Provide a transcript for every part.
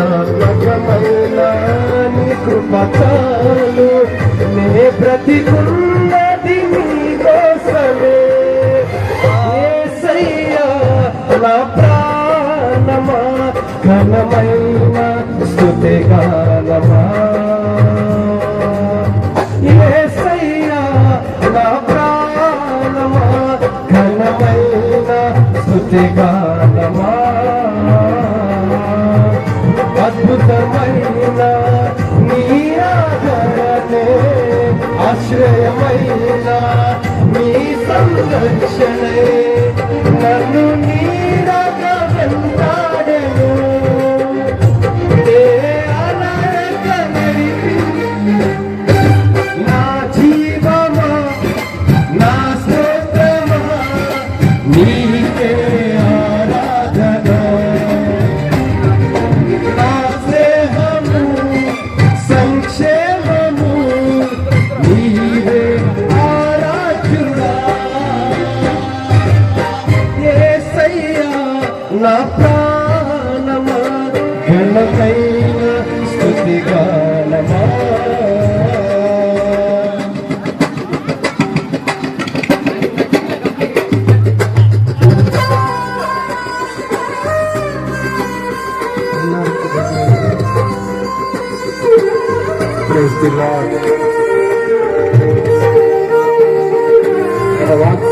నమ్మకమైన కృపకాలు నే బ్రతికున్నది నీ కోసమే. నా ప్రాణమా ఘనమైన స్తుతి గానమా. యేసయ్యా నా ప్రాణమా ఘనమైన స్తుతి గానమా సంరక్షణే నన్ను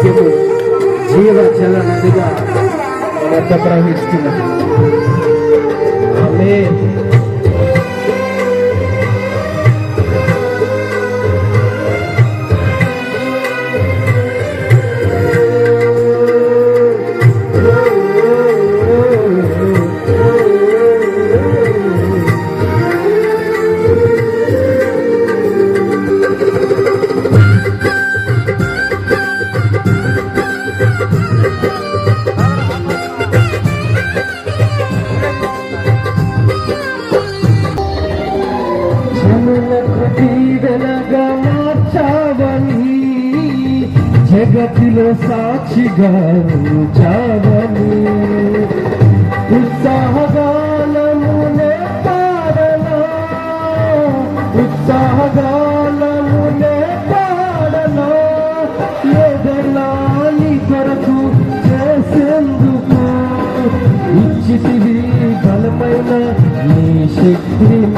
వాక్యము జీవ జల నదిగా మధ్య ప్రవహిస్తున్నది జగతిలో సాక్షిగా ఉంచావని ఉత్సాహగానమునే పాడనా ఉత్సాహగానమునే పాడనా ఏదైనా కొరకు చేసేందుకు ఇచ్చితివి బలమైన నీ శక్తిని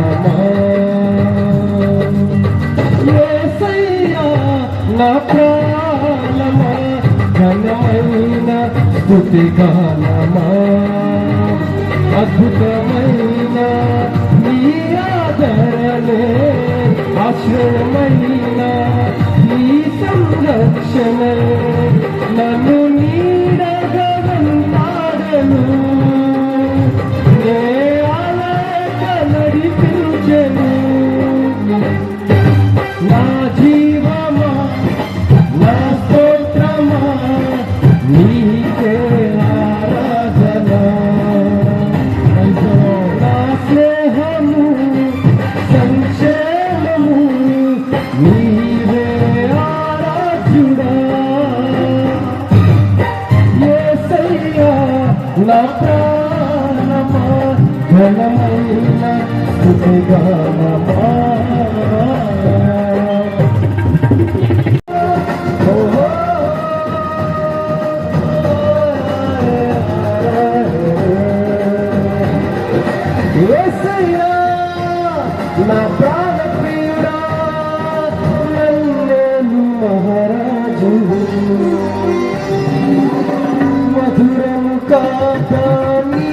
నా ప్రాణమా ఘనమైన స్థుతి గానమా అద్భుతమైన నీ ఆదరణే ఆశ్రయమైన నీ సంరక్షణ. నన్ను ఏసయ్యా నా ప్రాణ ప్రియుడా నన్ను మహారాజు. మధురము కాదా నీ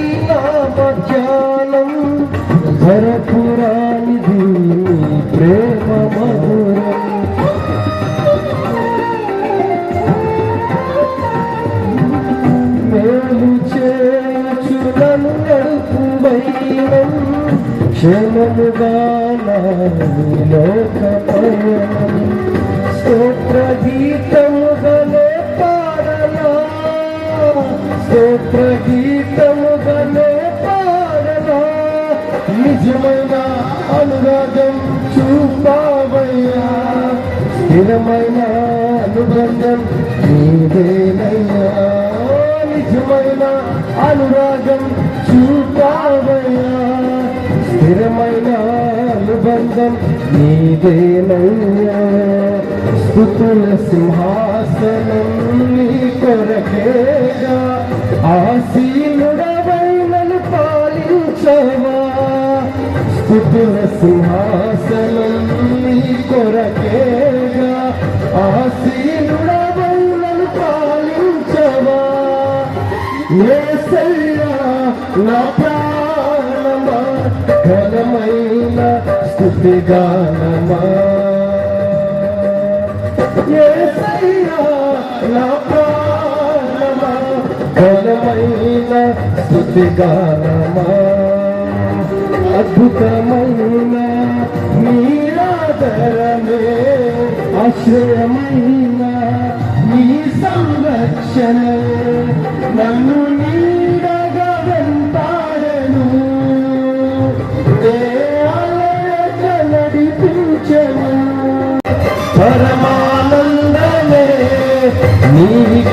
మేలు స్తోత్ర గీతముగనే పాడనా స్తోత్ర గీతముగనే పాడనా నిజమైన అనురాగం చూపావయ్యా. స్థిరమైన అనుబంధం అనుబంధం నీదేనయ్యా స్థుతుల సింహాసనం నీ కొరకేగా. ఆసీనుడవైనను పాలించవా. స్థుతుల సింహాసనం నీ కొరకేగా. ఆసీనుడవైనను పాలించవా. ఏసయ్యా నా ప్రాణమా? ఘనమైన స్థుతిగానమా ఏసయ్యా స్థుతిగానమా అద్భుతమైన నీరాదరమే ఆశ్రయమైన నీ సంరక్షణ నన్ను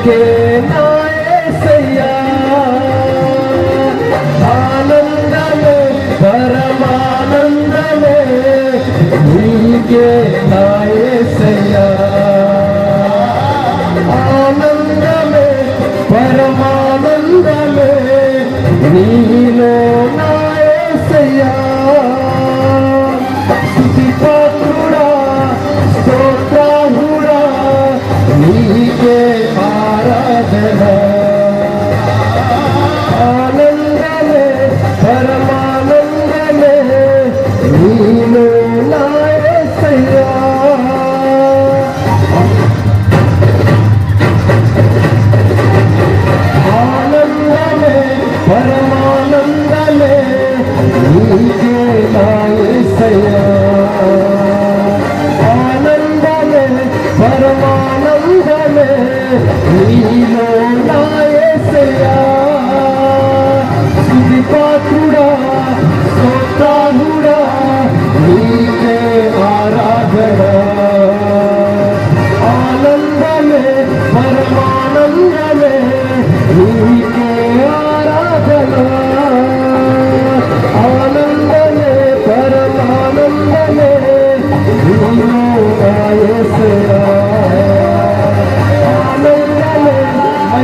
నీకే నాయసయ్యా ఆనందమే పరమానందమే నీకే నాయసయ్యా పరమానందమే నీలో నాయసయా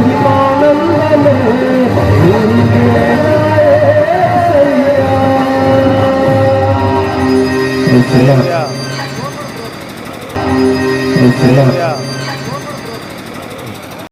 你靠南来，